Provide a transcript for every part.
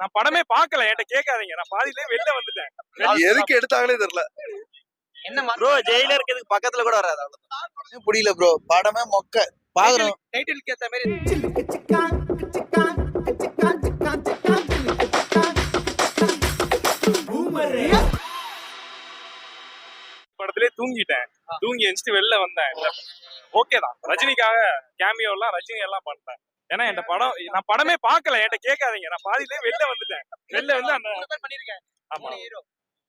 நான் படமே பார்க்கல என்கிட்ட கேட்காதீங்க. நான் பாதியிலே வெளில வந்துட்டேன். எதுக்கு எடுத்தாங்களே தெரியல. என்ன ப்ரோ ஜெயிலருக்கு இதுக்கு பக்கத்துல கூட வராது. புரியல ப்ரோ படமே மொக்க. பாக்குறோம். டைட்டிலுக்கு ஏத்த மாதிரி படத்திலே தூங்கிட்டேன். தூங்கி எந்திரிச்சு வெளில வந்தேன். ஓகே தான். ரஜினிக்காக கேமியோ எல்லாம் ரஜினி எல்லாம் பண்ணிட்டேன் ஏன்னா என் படம் நான் படமே பார்க்கல. என்கிட்ட கேட்காதீங்க. நான் பாதியிலே வெளில வந்துட்டேன். வெளில வந்து அந்த பண்ணிருக்கேன் ஆமா. ஹீரோ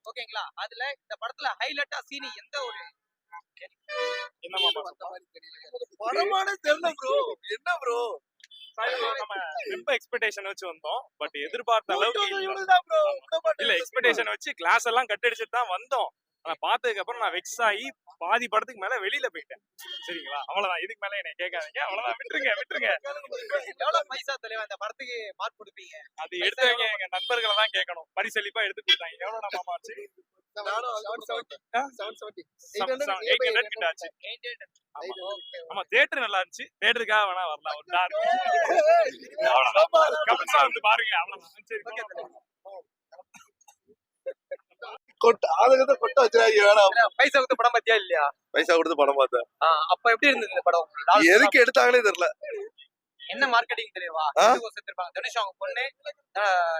ஓகேங்களா அதுல இந்த படத்துல ஹைலைட்டா சீனி எந்த ஒரு படமானே தெரியல ப்ரோ என்ன ப்ரோ நம்ம ரொம்ப எக்ஸ்பெக்டேஷன் வச்சு வந்தோம். பட் எதிர்பார்த்த அளவுக்கு இல்ல. இல்ல எக்ஸ்பெக்டேஷன் வச்சு கிளாஸ் எல்லாம் கட் அடிச்சுட்டு தான் வந்தோம். ஆனா பார்த்ததுக்கு அப்புறம் நான் வெக்ஸ் ஆகி பாதி படத்துக்கு மேல வெளியில போயிட்டேன். சரிங்களா? அவ்வளவுதான். இதுக்கு மேல என்ன கேட்காதீங்க. அவ்வளவுதான். விட்டுருங்க விட்டுருங்க. எவ்வளவு பைசா தலைவா இந்த படத்துக்கு மார்க் கொடுப்பீங்க? அது எடுத்தவங்க எங்க நண்பர்களை தான் கேட்கணும். பரிசளிப்பா எடுத்து கொடுத்தாங்க. எவ்வளவு நம்ம ஆச்சு? ஆமா. தேட்டர் நல்லா இருந்துச்சு. தேட்டருக்காக வேணா வரலாம். ஒரு பாருங்க. அவ்வளவுதான். சரி கொட்ட ஆளுங்க கொட்ட வச்சிருக்காங்க வேணாம் பைசா கொடுத்த படம் பத்தியா இல்லையா? பைசா கொடுத்து படம் பார்த்தேன். அப்ப எப்படி இருந்தது இந்த படம்? எதுக்கு எடுத்தாங்களே தெரியல. என்ன மார்க்கெட்டிங் தெரியுமா? ஆ? செத்துருப்பாங்க தனுஷ் அவங்க பொண்ணு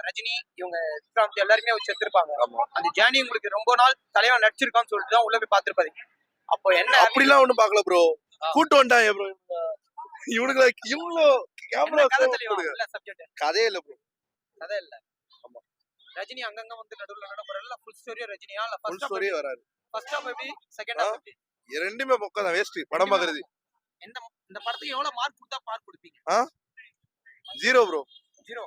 ரஜினி இவங்க விக்ராந்த் எல்லாருமே வச்சு செத்துருப்பாங்க அந்த ஜேர்னி உங்களுக்கு ரொம்ப நாள் தலைவன் நடிச்சிருக்கான்னு சொல்லிட்டு தான் உள்ள போய் பாத்துருப்பாங்க அப்போ என்ன அப்படிலாம் ஒண்ணும் பாக்கல ப்ரோ. கூட்டு வந்துட்டாங்க ப்ரோ இவனுக்கு இவ்வளோ கேமரா கதை இல்ல ப்ரோ கதை இல்ல. ரஜினி அங்கங்க வந்து நடுவுல நடப்புறல ஃபுல் ஸ்டோரியா ரஜினியா இல்ல ஃபுல் ஃபர்ஸ்ட் ஸ்டோரியே வராது ஃபர்ஸ்ட் ஹாஃப் எப்படி? செகண்ட் ஆ? ஹாஃப் எப்படி? ரெண்டுமே மொக்க தான் வேஸ்ட் படம் பாக்குறது. இந்த இந்த படத்துக்கு எவ்வளவு மார்க் கொடுத்தா மார்க் கொடுப்பீங்க? ஜீரோ ப்ரோ ஜீரோ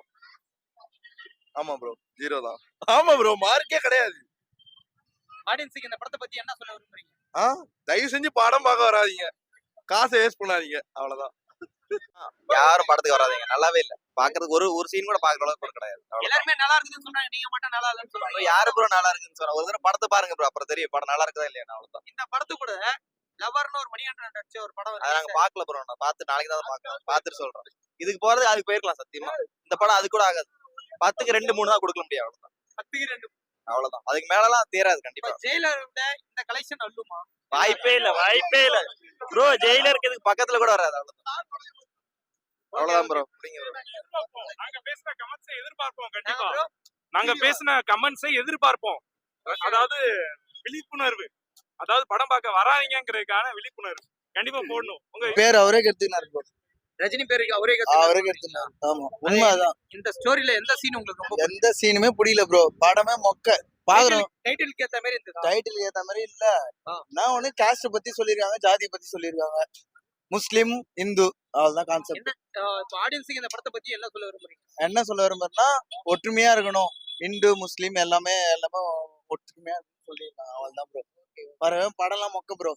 ஆமா ப்ரோ ஜீரோ தான். ஆமா ப்ரோ மார்க்கே கிடையாது. ஆடியன்ஸுக்கு இந்த படத்தை பத்தி என்ன சொல்ல விரும்புறீங்க? ஆ? தயவு செஞ்சு படம் பார்க்க வராதீங்க. காசை வேஸ்ட் பண்ணாதீங்க. அவ்வளவுதான். யாரும் படத்துக்கு வராதீங்க. நல்லாவே இல்ல. பாக்குறதுக்கு ஒரு ஒரு சீன் கூட பாக்குற அளவுக்கு கூட கிடையாது. எல்லாருமே நல்லா இருக்குதுன்னு சொல்றாங்க. நீங்க மட்டும் நல்லா இல்லைன்னு சொல்றாங்க. யாரு ப்ரோ நல்லா இருக்குன்னு சொன்னா ஒரு தடவை படத்தை பாருங்க ப்ரோ அப்புறம் தெரியும். படம் நல்லா இருக்குதா இல்லையா அவ்வளவுதான். இந்த படத்து கூட லவர்னு ஒரு மணிகண்டன் நடிச்ச ஒரு படம் அதை நாங்க பாக்கல ப்ரோ நான் பார்த்து நாளைக்கு தான் பாக்கலாம் பார்த்துட்டு சொல்றேன். இதுக்கு போறது அதுக்கு போயிருக்கலாம் சத்தியமா. இந்த படம் அது கூட ஆகாது. பத்துக்கு ரெண்டு மூணு தான் கொடுக்க முடியும். அவ்வளவுதான். பத்துக்கு ரெண்டு அவ்வளவுதான். அதுக்கு மேலலாம் தேராது கண்டிப்பா. ஜெயிலர் இந்த கலெக்ஷன் அல்லுமா வாய்ப்பே இல்ல வாய்ப்பே இல்ல. ப்ரோ ஜெயிலருக்கு இதுக்கு பக்கத்துல கூட வராது. அவ்வளவுதான். அவ்வளவுதான் ப்ரோ நாங்க பேசின கமெண்ட்ஸை எதிர்பார்ப்போம் நாங்க கண்டிப்பா. bro, நாங்க பேசின கமெண்ட்ஸை எதிர்பார்ப்போம். அதாவது விழிப்புணர்வு. அதாவது படம் பார்க்க வராதீங்கிறதுக்கான விழிப்புணர்வு. கண்டிப்பா போடணும். உங்க பேர் அவரே கெடுத்துனாரு ப்ரோ ரஜினி பேருக்கு அவரே அவரே கெடுத்துனாரு ஆமா உண்மைதான். இந்த ஸ்டோரியில எந்த சீன் உங்களுக்கு ரொம்ப எந்த சீனுமே புரியல ப்ரோ படமே மொக்க. பாக்குறோம் டைட்டிலுக்கு ஏத்த மாதிரி இருந்ததா? டைட்டில் ஏத்த மாதிரி இல்ல. நான் ஒண்ணு காஸ்ட் பத்தி சொல்லிருக்காங்க ஜாதி பத்தி சொல்லிருக்காங்க முஸ்லிம் இந்து அவ்வளவுதான் கான்செப்ட் ஆடியன்ஸுக்கு இந்த படத்தை பத்தி என்ன சொல்ல விரும்புறீங்க? என்ன சொல்ல விரும்புறேன்னா ஒற்றுமையா இருக்கணும். இந்து முஸ்லிம் எல்லாமே எல்லாமே ஒற்றுமையா சொல்லியிருக்காங்க. அவ்வளவுதான் ப்ரோ வரவே படம்லாம் மொக்க ப்ரோ